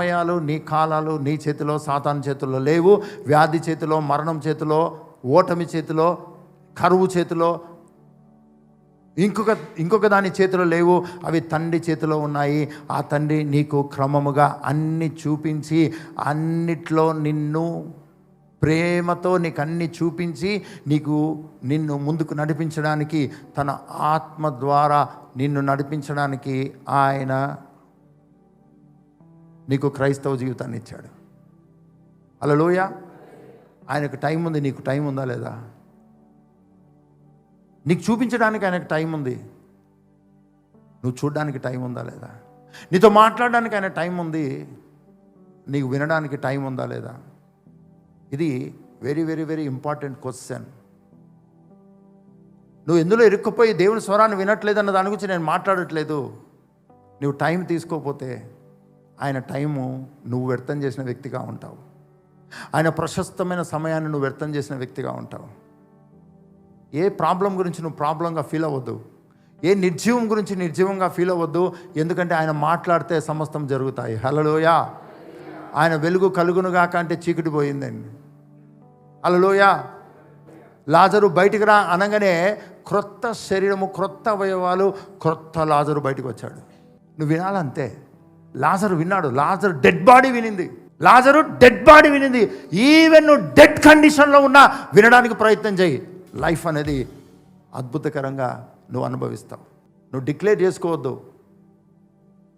సమయాలు నీ కాలాలు నీ చేతిలో సాతాన్ చేతిలో లేవు. వ్యాధి చేతిలో మరణం చేతిలో ఓటమి చేతిలో కరువు చేతిలో ఇంకొక ఇంకొక దాని చేతిలో లేవు. అవి తండ్రి చేతిలో ఉన్నాయి. ఆ తండ్రి నీకు క్రమముగా అన్ని చూపించి అన్నిట్లో నిన్ను ప్రేమతో నీకు అన్ని చూపించి నీకు నిన్ను ముందుకు నడిపించడానికి తన ఆత్మ ద్వారా నిన్ను నడిపించడానికి ఆయన నీకు క్రైస్తవ జీవితాన్ని ఇచ్చాడు. అలలోయ ఆయనకు టైం ఉంది నీకు టైం ఉందా లేదా? నీకు చూపించడానికి ఆయనకు టైం ఉంది. నువ్వు చూడడానికి టైం ఉందా లేదా? నీతో మాట్లాడడానికి ఆయన టైం ఉంది. నీకు వినడానికి టైం ఉందా లేదా? ఇది very very very important question. నువ్వు ఎందులో ఇరుక్కుపోయి దేవుని స్వరాన్ని వినట్లేదన్న దాని గురించి నేను మాట్లాడట్లేదు. నువ్వు టైం తీసుకోకపోతే ఆయన టైము నువ్వు వ్యర్థం చేసిన వ్యక్తిగా ఉంటావు. ఆయన ప్రశస్తమైన సమయాన్ని నువ్వు వ్యర్థం చేసిన వ్యక్తిగా ఉంటావు. ఏ ప్రాబ్లం గురించి నువ్వు ప్రాబ్లంగా ఫీల్ అవ్వద్దు. ఏ నిర్జీవం గురించి నిర్జీవంగా ఫీల్ అవ్వద్దు. ఎందుకంటే ఆయన మాట్లాడితే సమస్తం జరుగుతాయి. హలలోయా ఆయన వెలుగు కలుగునుగాక అంటే చీకటి పోయిందండి. హలలోయ లాజరు బయటికి రా అనగానే క్రొత్త శరీరము క్రొత్త అవయవాలు క్రొత్త లాజరు బయటికి వచ్చాడు. నువ్వు వినాలంతే. లాజరు విన్నాడు. లాజరు డెడ్ బాడీ వినింది. లాజరు డెడ్ బాడీ వినింది. ఈవెన్ నువ్వు డెడ్ కండిషన్లో ఉన్నా వినడానికి ప్రయత్నం చేయి. లైఫ్ అనేది అద్భుతకరంగా నువ్వు అనుభవిస్తావు. నువ్వు డిక్లేర్ చేసుకోవద్దు.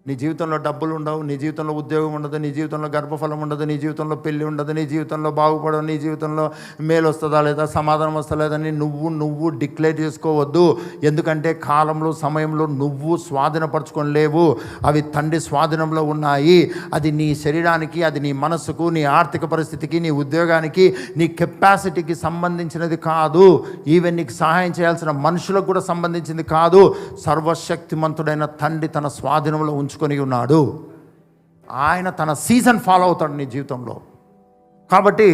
నీ జీవితంలో డబ్బులు ఉండవు నీ జీవితంలో ఉద్యోగం ఉండదు నీ జీవితంలో గర్భఫలం ఉండదు నీ జీవితంలో పెళ్ళి ఉండదు నీ జీవితంలో బాగుపడవు నీ జీవితంలో మేలు వస్తుందా లేదా సమాధానం వస్తా లేదని నువ్వు నువ్వు డిక్లేర్ చేసుకోవద్దు. ఎందుకంటే కాలంలో సమయంలో నువ్వు స్వాధీనపరచుకొని లేవు. అవి తండ్రి స్వాధీనంలో ఉన్నాయి. అది నీ శరీరానికి అది నీ మనసుకు నీ ఆర్థిక పరిస్థితికి నీ ఉద్యోగానికి నీ కెపాసిటీకి సంబంధించినది కాదు. ఈవెన్ నీకు సహాయం చేయాల్సిన మనుషులకు కూడా సంబంధించింది కాదు. సర్వశక్తిమంతుడైన తండ్రి తన స్వాధీనంలో ఉంచుకొని ఉన్నాడు. ఆయన తన సీజన్ ఫాలో అవుతాడు నీ జీవితంలో. కాబట్టి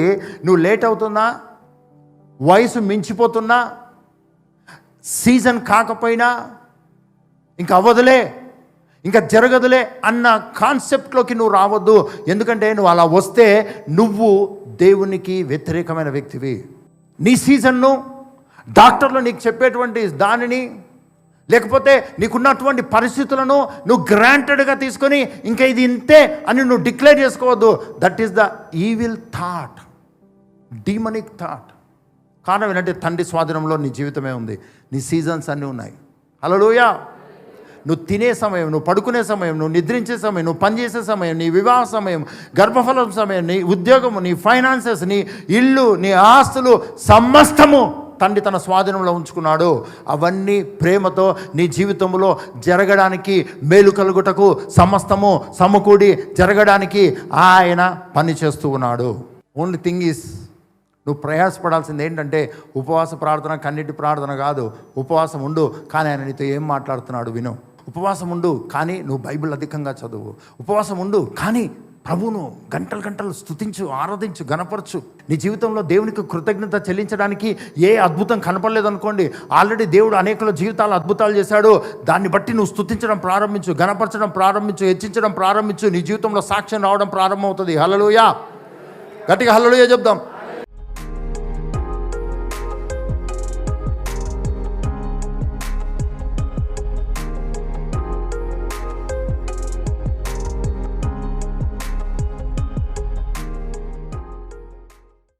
నువ్వు లేట్ అవుతున్నా వయసు మించిపోతున్నా సీజన్ కాకపోయినా ఇంకా అవ్వదులే ఇంకా జరగదులే అన్న కాన్సెప్ట్లోకి నువ్వు రావద్దు. ఎందుకంటే నువ్వు అలా వస్తే నువ్వు దేవునికి వ్యతిరేకమైన వ్యక్తివి. నీ సీజన్ను డాక్టర్లు నీకు చెప్పేటువంటి దానిని లేకపోతే నీకున్నటువంటి పరిస్థితులను నువ్వు గ్రాంటెడ్గా తీసుకొని ఇంకా ఇది ఇంతే అని నువ్వు డిక్లేర్ చేసుకోవద్దు. That is the evil thought demonic thought కారణం ఏంటంటే తండ్రి స్వాధీనంలో నీ జీవితమే ఉంది. నీ సీజన్స్ అన్నీ ఉన్నాయి. హలోయా నువ్వు తినే సమయం నువ్వు పడుకునే సమయం నువ్వు నిద్రించే సమయం నువ్వు పనిచేసే సమయం నీ వివాహ సమయం గర్భఫలం సమయం నీ ఉద్యోగము నీ ఫైనాన్సెస్ నీ ఇల్లు నీ ఆస్తులు సమస్తము తండ్రి తన స్వాధీనంలో ఉంచుకున్నాడు. అవన్నీ ప్రేమతో నీ జీవితంలో జరగడానికి మేలు కలుగుటకు సమస్తము సమకూడి జరగడానికి ఆయన పని చేస్తూ ఉన్నాడు. ఓన్లీ థింగ్ ఈస్ నువ్వు ప్రయాసపడాల్సింది ఏంటంటే ఉపవాస ప్రార్థన కన్నిటి ప్రార్థన కాదు. ఉపవాసం ఉండు కానీ ఆయన నీతో ఏం మాట్లాడుతున్నాడు విను. ఉపవాసం ఉండు కానీ నువ్వు బైబిల్ అధికంగా చదువు. ఉపవాసం ఉండు కానీ ప్రభువును గంటలు గంటలు స్థుతించు ఆరాధించు గనపరచు నీ జీవితంలో దేవునికి కృతజ్ఞత చెల్లించడానికి ఏ అద్భుతం కనపడలేదనుకోండి ఆల్రెడీ దేవుడు అనేకుల జీవితాలు అద్భుతాలు చేశాడు. దాన్ని బట్టి నువ్వు స్థుతించడం ప్రారంభించు గనపరచడం ప్రారంభించు హెచ్చించడం ప్రారంభించు. నీ జీవితంలో సాక్ష్యం రావడం ప్రారంభమవుతుంది. హలలుయా గట్టిగా హలలుయా చెప్దాం.